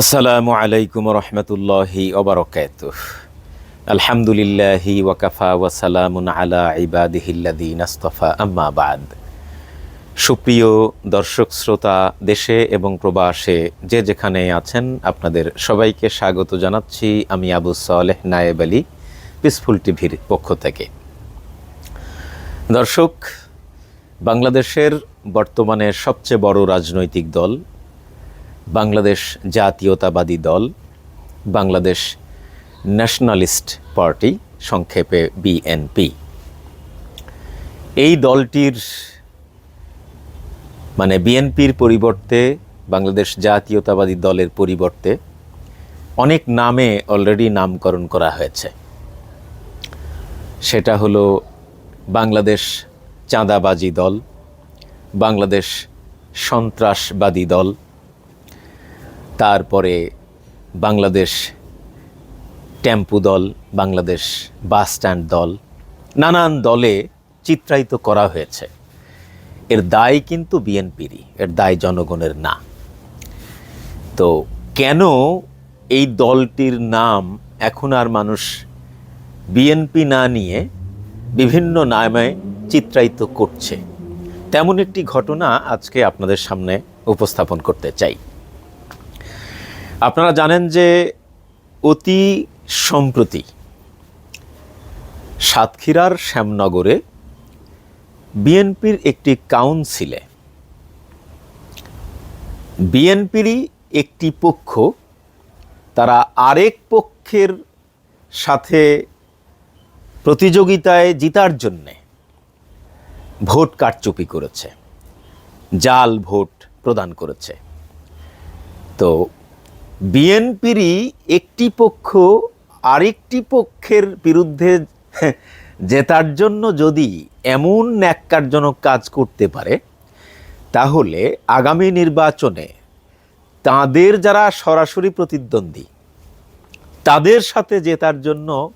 আসসালামু আলাইকুম রহমতুল্লাহি ওবরকাত আলহামদুলিল্লাহি ওয়াকাফা ওয়াসালামুন আলা ইবাদিহিল্লাদিন আস্তফা, আম্মা বাদ। সুপ্রিয় দর্শক, শ্রোতা, দেশে এবং প্রবাসে যে যেখানে আছেন, আপনাদের সবাইকে স্বাগত জানাচ্ছি আমি আবু সালেহ নায়েব আলী, পিসফুল টিভির পক্ষ থেকে। দর্শক, বাংলাদেশের বর্তমানে সবচেয়ে বড় রাজনৈতিক দল বাংলাদেশ জাতীয়তাবাদী দল, বাংলাদেশ ন্যাশনালিস্ট পার্টি, সংক্ষেপে বিএনপি। এই দলটির মানে বিএনপির পরিবর্তে, বাংলাদেশ জাতীয়তাবাদী দলের পরিবর্তে অনেক নামে অলরেডি নামকরণ করা হয়েছে। সেটা হলো বাংলাদেশ চাঁদাবাজি দল, বাংলাদেশ সন্ত্রাসবাদী দল তারপরে বাংলাদেশ টেম্পু দল, বাংলাদেশ বাস স্ট্যান্ড দল, নানান দলে চিত্রায়িত করা হয়েছে। এর দায় কিন্তু বিএনপিরই, এর দায় জনগণের না। তো কেন এই দলটির নাম এখন আর মানুষ বিএনপি না নিয়ে বিভিন্ন নামে চিত্রায়িত করছে? তেমন একটি ঘটনা আজকে আপনাদের সামনে উপস্থাপন করতে চাই। আপনারা জানেন যে অতি সম্প্রতি সাতক্ষীরার শ্যামনগরে বিএনপির একটি কাউন্সিলে বিএনপিরই একটি পক্ষ, তারা আরেক পক্ষের সাথে প্রতিযোগিতায় জিতার জন্যে ভোট কারচুপি করেছে, জাল ভোট প্রদান করেছে। তো বিএনপিরই একটি পক্ষ আরেকটি পক্ষের বিরুদ্ধে জেতার জন্য যদি এমন ন্যাক্কারজনক কাজ করতে পারে, তাহলে আগামী নির্বাচনে তাদের যারা সরাসরি প্রতিদ্বন্দ্বী, তাদের সাথে জেতার জন্য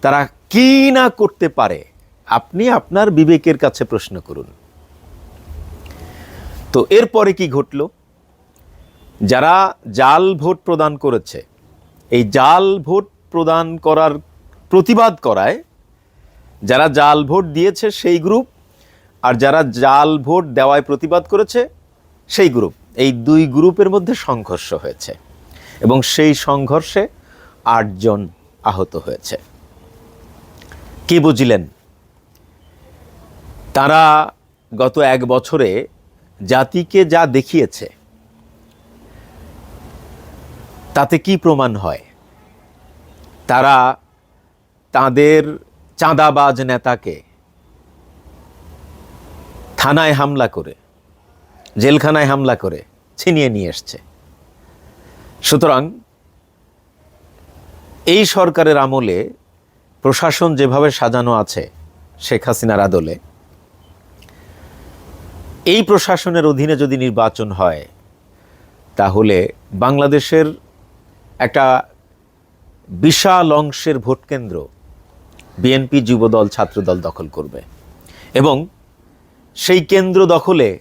তারা কি না করতে পারে, আপনি আপনার বিবেকের কাছে প্রশ্ন করুন। তো এরপরে কি ঘটলো? যারা জাল ভোট প্রদান করেছে, এই জাল ভোট প্রদান করার প্রতিবাদ করায়, যারা জাল ভোট দিয়েছে সেই গ্রুপ, আর যারা জাল ভোট দেওয়ায় প্রতিবাদ করেছে সেই গ্রুপ। এই দুই গ্রুপের মধ্যে সংঘর্ষ হয়েছে এবং সেই সংঘর্ষে আটজন আহত হয়েছে। কি বুঝলেন? তারা গত এক বছরে জাতিকে যা দেখিয়েছে তাতে কি প্রমাণ হয়? তারা তাদের চাঁদাবাজ নেতাকে থানায় হামলা করে, জেলখানায় হামলা করে ছিনিয়ে নিয়ে এসছে। সুতরাং এই সরকারের আমলে প্রশাসন যেভাবে সাজানো আছে শেখ হাসিনার আদলে, এই প্রশাসনের অধীনে যদি নির্বাচন হয়, তাহলে বাংলাদেশের একটা বিশাল অংশের ভোটকেন্দ্র বিএনপি যুবদল, ছাত্রদল দখল করবে। এবং সেই কেন্দ্র দখলে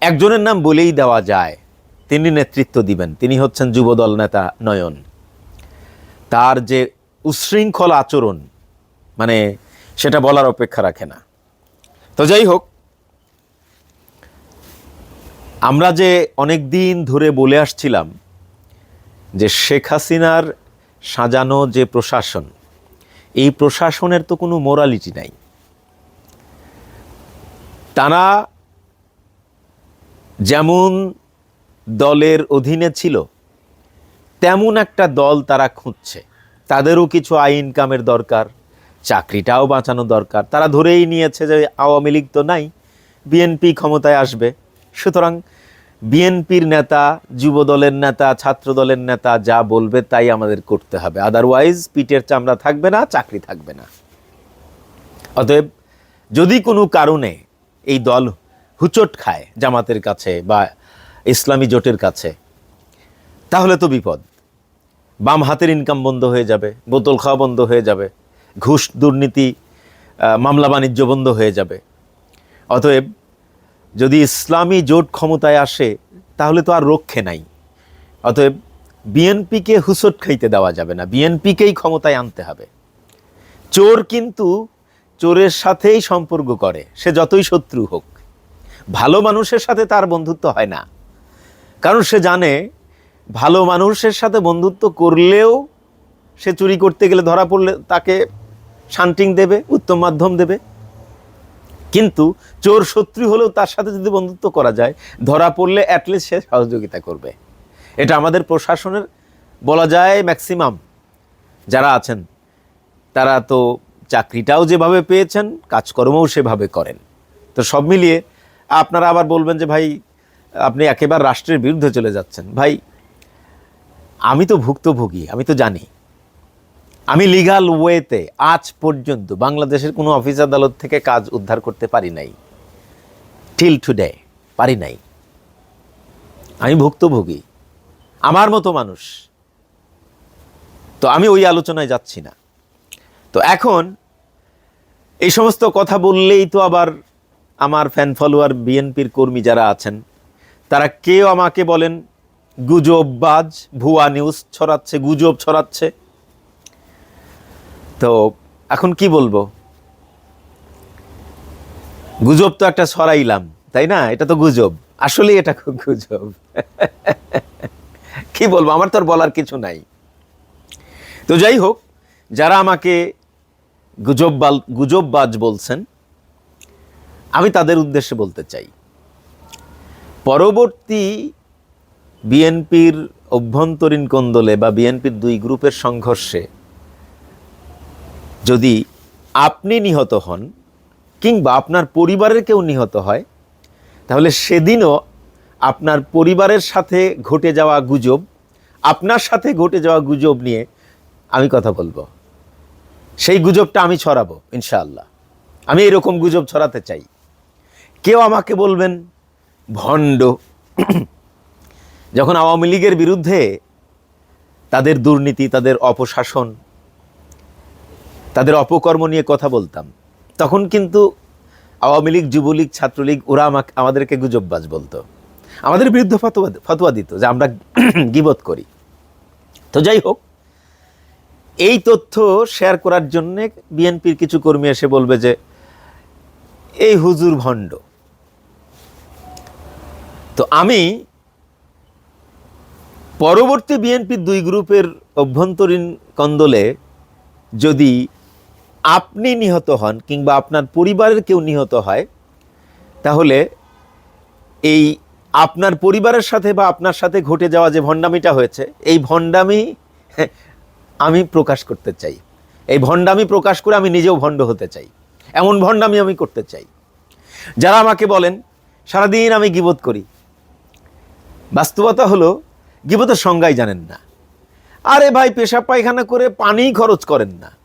একজনের নাম বলেই দেওয়া যায়, তিনি নেতৃত্ব দিবেন, তিনি হচ্ছেন যুবদল নেতা নয়ন। তার যে উশৃঙ্খল আচরণ মানে সেটা বলার অপেক্ষা রাখে না। তো যাই হোক, আমরা যে অনেক দিন ধরে বলে আসছিলাম যে শেখ হাসিনার সাজানো যে প্রশাসন, এই প্রশাসনের তো কোনো মোরালিটি নাই। তারা যেমন দলের অধীনে ছিল, তেমন একটা দল তারা খুঁজছে। তাদেরও কিছু আইন কামের দরকার, চাকরিটাও বাঁচানো দরকার। তারা ধরেই নিয়েছে যে আওয়ামী লীগ তো নাই বিএনপি ক্ষমতায় আসবে। সুতরাং বিএনপির নেতা যুব দলের নেতা ছাত্র দলের নেতা যা বলবে তাই আমাদের করতে হবে। আদারওয়াইজ পিঠের চামড়া থাকবে না, চাকরি থাকবে না। অতএব, যদি কোনো কারণে এই দল হুচট খায় জামাতের কাছে বা ইসলামী জোটের কাছে, তাহলে তো বিপদ। বাম হাতের ইনকাম বন্ধ হয়ে যাবে, বোতল খাওয়া বন্ধ হয়ে যাবে, ঘুষ দুর্নীতি মামলা বাণিজ্য বন্ধ হয়ে যাবে। অতএব যদি ইসলামী জোট ক্ষমতায় আসে, তাহলে তো আর রক্ষে নাই। অতএব বিএনপিকে হুসট খাইতে দেওয়া যাবে না, বিএনপিকেই ক্ষমতায় আনতে হবে। চোর কিন্তু চোরের সাথেই সম্পর্ক করে, সে যতই শত্রু হোক। ভালো মানুষের সাথে তার বন্ধুত্ব হয় না। কারণ সে জানে, ভালো মানুষের সাথে বন্ধুত্ব করলেও সে চুরি করতে গেলে ধরা পড়লে তাকে শান্টিং দেবে, উত্তম মাধ্যম দেবে। কিন্তু চোর শত্রু হলেও তার সাথে যদি বন্ধুত্ব করা যায়, ধরা পড়লে অ্যাটলিস্ট সে সহযোগিতা করবে। এটা আমাদের প্রশাসনের বলা যায় ম্যাক্সিমাম যারা আছেন, তারা তো চাকরিটাও যেভাবে পেয়েছেন, কাজকর্মও সেভাবে করেন। তো সব মিলিয়ে আপনারা আবার বলবেন যে, ভাই, আপনি একেবারে রাষ্ট্রের বিরুদ্ধে চলে যাচ্ছেন। ভাই, আমি তো ভুক্তভোগী, আমি তো জানি। আমি লিগাল ওয়েতে আজ পর্যন্ত বাংলাদেশের কোনো অফিস আদালত থেকে কাজ উদ্ধার করতে পারি নাই। টিল টুডে পারি নাই। আমি ভুক্তভোগী। আমার মতো মানুষ। তো আমি ওই আলোচনায় যাচ্ছি না। তো এখন এই সমস্ত কথা বললেই তো আবার আমার ফ্যান ফলোয়ার বিএনপির কর্মী যারা আছেন, তারা কেউ আমাকে বলেন, গুজববাজ, ভুয়া নিউজ ছড়াচ্ছে, গুজব ছড়াচ্ছে। তো এখন কি বলব? গুজব তো একটা ছড়াইলাম তাই না? এটা তো গুজব। আসলে এটা খুব গুজব। কি বলব? আমার তো আর বলার কিছু নাই। তো যাই হোক, যারা আমাকে গুজববাল, গুজববাজ বলছেন, আমি তাদের উদ্দেশ্যে বলতে চাই। পরবর্তী বিএনপির অভ্যন্তরীণ কোন্দলে বা বিএনপির দুই গ্রুপের সংঘর্ষে যদি আপনি নিহত হন কিংবা আপনার পরিবারের কেউ নিহত হয়, তাহলে সেদিনও আপনার পরিবারের সাথে ঘটে যাওয়া গুজব, আপনার সাথে ঘটে যাওয়া গুজব নিয়ে আমি কথা বলব। সেই গুজবটা আমি ছড়াবো, ইনশাআল্লাহ। আমি এরকম গুজব ছড়াতে চাই। কেউ আমাকে বলবেন, ভণ্ড। যখন আওয়ামী লীগের বিরুদ্ধে তাদের দুর্নীতি, তাদের অপশাসন তাদের অপকর্ম নিয়ে কথা বলতাম। তখন কিন্তু আওয়ামী লীগ, যুবলীগ, ছাত্রলীগ, ওরা আমাকে আমাদেরকে গুজববাজ বলতো। আমাদের বিরুদ্ধে ফতোয়া ফতোয়া দিত যে আমরা গিবত করি। তো যাই হোক, এই তথ্য শেয়ার করার জন্য বিএনপির কিছু কর্মী এসে বলবে যে, এই হুজুর ভণ্ড। তো আমি পরবর্তী বিএনপির দুই গ্রুপের অভ্যন্তরীণ কন্দলে যদি আপনি নিহত হন কিংবা আপনার পরিবারের কেউ নিহত হয়, তাহলে এই আপনার পরিবারের সাথে বা আপনার সাথে ঘটে যাওয়া যে ভণ্ডামিটা হয়েছে, এই ভণ্ডামি আমি প্রকাশ করতে চাই। এই ভণ্ডামি প্রকাশ করে আমি নিজেও ভণ্ড হতে চাই। এমন ভণ্ডামি আমি করতে চাই। যারা আমাকে বলেন, সারাদিন আমি গিবোধ করি। বাস্তবতা হলো গিবতের সংজ্ঞাই জানেন না। আরে ভাই, পেশাব পায়খানা করে পানি খরচ করেন না।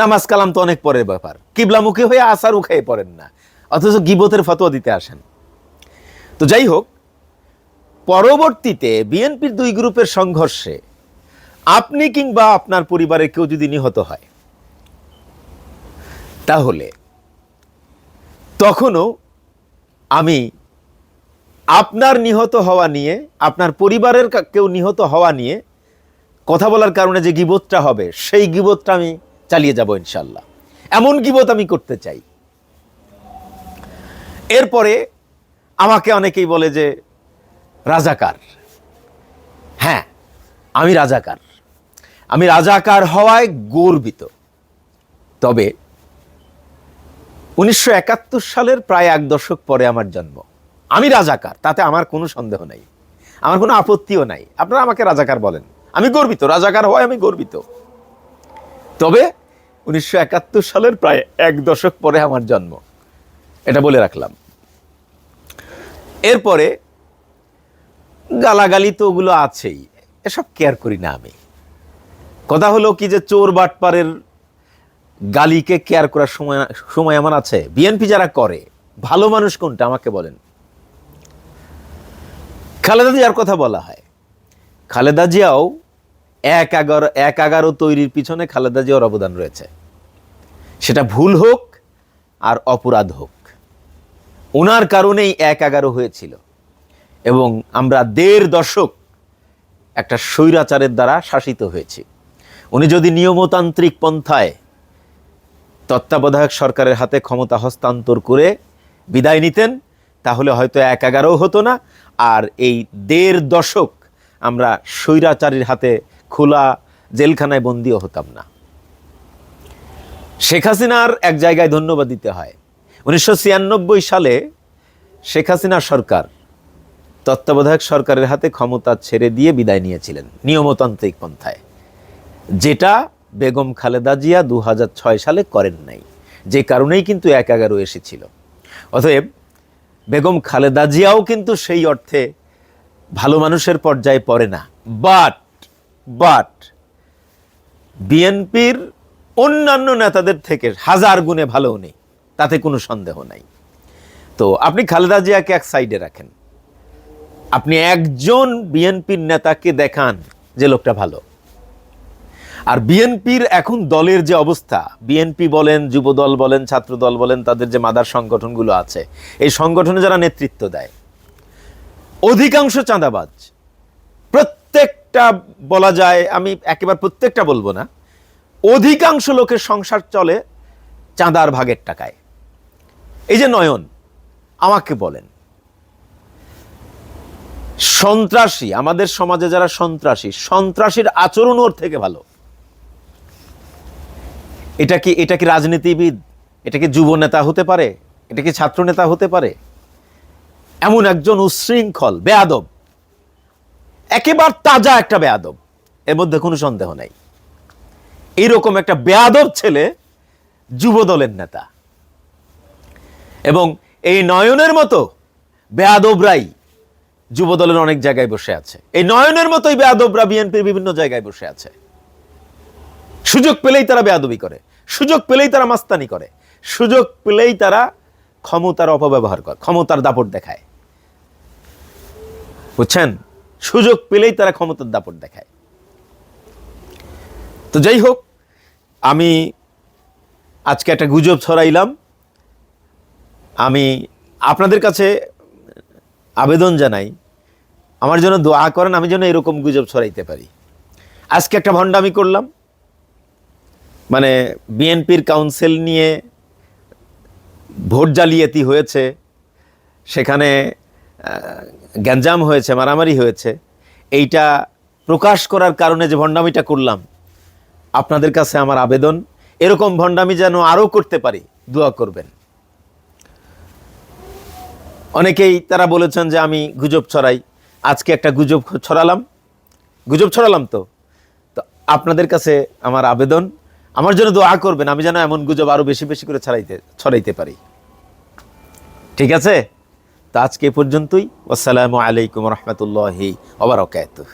নামাজ কালাম তো অনেক পরের ব্যাপার। কিবলামুখী হয়ে আসার উখায়ে পড়েন না। অথচ গিবতের ফতোয়া দিতে আসেন। তো যাই হোক, পরবর্তীতে বিএনপির দুই গ্রুপের সংঘর্ষে আপনি কিংবা আপনার পরিবারের কেউ যদি নিহত হয়, তাহলে তখনও আমি আপনার নিহত হওয়া নিয়ে, আপনার পরিবারের কেউ নিহত হওয়া নিয়ে কথা বলার কারণে যে গিবোধটা হবে, সেই গিবোধটা আমি চালিয়ে যাব ইনশাল্লাহ। এমন গিবোধ আমি করতে চাই। এরপরে আমাকে অনেকেই বলে যে, রাজাকার। হ্যাঁ আমি রাজাকার। আমি রাজাকার হওয়ায় গর্বিত। তবে উনিশশো একাত্তর সালের প্রায় এক দশক পরে আমার জন্ম। আমি রাজাকার, তাতে আমার কোনো সন্দেহ নাই। আমার কোনো আপত্তিও নাই। আপনারা আমাকে রাজাকার বলেন। আমি গর্বিত। রাজাকার হওয়ায় আমি গর্বিত। তবে উনিশশো একাত্তর সালের প্রায় এক দশক পরে আমার জন্ম। এটা বলে রাখলাম। এরপরে গালাগালি তো ওগুলো আছেই, এসব কেয়ার করি না আমি। কথা হলো কি যে চোর বাটপারের গালিকে কেয়ার করার সময় সময় আমার আছে? বিএনপি যারা করে, ভালো মানুষ কোনটা আমাকে বলেন। খালেদা জিয়ার কথা বলা হয়। খালেদা জিয়াও এক এগারো এক এগারো তৈরির পিছনে খালেদা জিয়ার অবদান রয়েছে। সেটা ভুল হোক আর অপরাধ হোক। ওনার কারণেই এক এগারো হয়েছিল। এবং আমরা দেড় দশক একটা স্বৈরাচারের দ্বারা শাসিত হয়েছি। উনি যদি নিয়মতান্ত্রিক পন্থায় তত্ত্বাবধায়ক সরকারের হাতে ক্ষমতা হস্তান্তর করে বিদায় নিতেন, তাহলে হয়তো এক এগারোও হতো না। আর এই দেড় দশক আমরা স্বৈরাচারীর হাতে খোলা জেলখানায় বন্দিও হতাম না। শেখ হাসিনার এক জায়গায় ধন্যবাদ দিতে হয়। উনিশশো ছিয়ানব্বই সালে শেখ হাসিনা সরকার তত্ত্বাবধায়ক সরকারের হাতে ক্ষমতা ছেড়ে দিয়ে বিদায় নিয়েছিলেন নিয়মতান্ত্রিক পন্থায়। যেটা বেগম খালেদা জিয়া দু হাজার ছয় সালে করেন নাই। যে কারণেই কিন্তু এক এগারো এসেছিল। অতএব বেগম খালেদা জিয়াও কিন্তু সেই অর্থে ভালো মানুষের পর্যায়ে পড়ে না। বাট বাট বিএনপির অন্যান্য নেতাদের থেকে হাজার গুণে ভালো নেই। তাতে কোনো সন্দেহ নাই। তো আপনি খালেদা জিয়াকে এক সাইডে রাখেন। আপনি একজন বিএনপির নেতাকে দেখান যে লোকটা ভালো। আর বিএনপির এখন দলের যে অবস্থা বিএনপি বলেন, যুবদল বলেন, ছাত্রদল বলেন, তাদের যে মাদার সংগঠনগুলো আছে, এই সংগঠনে যারা নেতৃত্ব দেয়, অধিকাংশ চাঁদাবাজ প্রত্যেকটা বলা যায়, আমি একেবারে প্রত্যেকটা বলব না, অধিকাংশ লোকের সংসার চলে চাঁদার ভাগের টাকায়। এই যে নয়ন, আমাকে বলেন, সন্ত্রাসী, আমাদের সমাজে যারা সন্ত্রাসী, সন্ত্রাসীর আচরণ ওর থেকে ভালো। এটা কি এটা কি রাজনীতিবিদ? এটা কি যুব নেতা হতে পারে? এটা কি ছাত্র নেতা হতে পারে? এমন একজন উচ্ছৃঙ্খল বেয়াদব একেবার তাজা একটা বেয়াদব। এর মধ্যে কোনো সন্দেহ নাই। এইরকম একটা বেয়াদব ছেলে যুব দলের নেতা। এবং এই নয়নের মতো বেয়াদবরাই যুব দলের অনেক জায়গায় বসে আছে। এই নয়নের মতোই বেয়াদবরা বিএনপির বিভিন্ন জায়গায় বসে আছে। সুযোগ পেলেই তারা বেয়াদবি করে। সুযোগ পেলেই তারা মাস্তানি করে। সুযোগ পেলেই তারা ক্ষমতার অপব্যবহার করে, ক্ষমতার দাপট দেখায়। বুঝছেন? সুযোগ পেলেই তারা ক্ষমতার দাপট দেখায়। তো যাই হোক, আমি আজকে একটা গুজব ছড়াইলাম। আমি আপনাদের কাছে আবেদন জানাই, আমার জন্য দোয়া করেন, আমি যেন এরকম গুজব ছড়াইতে পারি। আজকে একটা ভণ্ডামি করলাম। মানে বিএনপির কাউন্সিল নিয়ে ভোট জালিয়াতি হয়েছে। সেখানে গ্যাঞ্জাম হয়েছে, মারামারি হয়েছে, এইটা প্রকাশ করার কারণে যে ভণ্ডামিটা করলাম, আপনাদের কাছে আমার আবেদন, এরকম ভণ্ডামি যেন আরও করতে পারি, দোয়া করবেন। অনেকেই তারা বলেছেন যে আমি গুজব ছড়াই, আজকে একটা গুজব ছড়ালাম গুজব ছড়ালাম তো তো আপনাদের কাছে আমার আবেদন, আমার জন্য দোয়া করবেন, আমি যেন এমন গুজব আরও বেশি বেশি করে ছড়াইতে ছড়াইতে পারি। ঠিক আছে? তো আজকে পর্যন্তই। আসসালামু আলাইকুম রহমতুল্লাহি ওবরাকাতুহ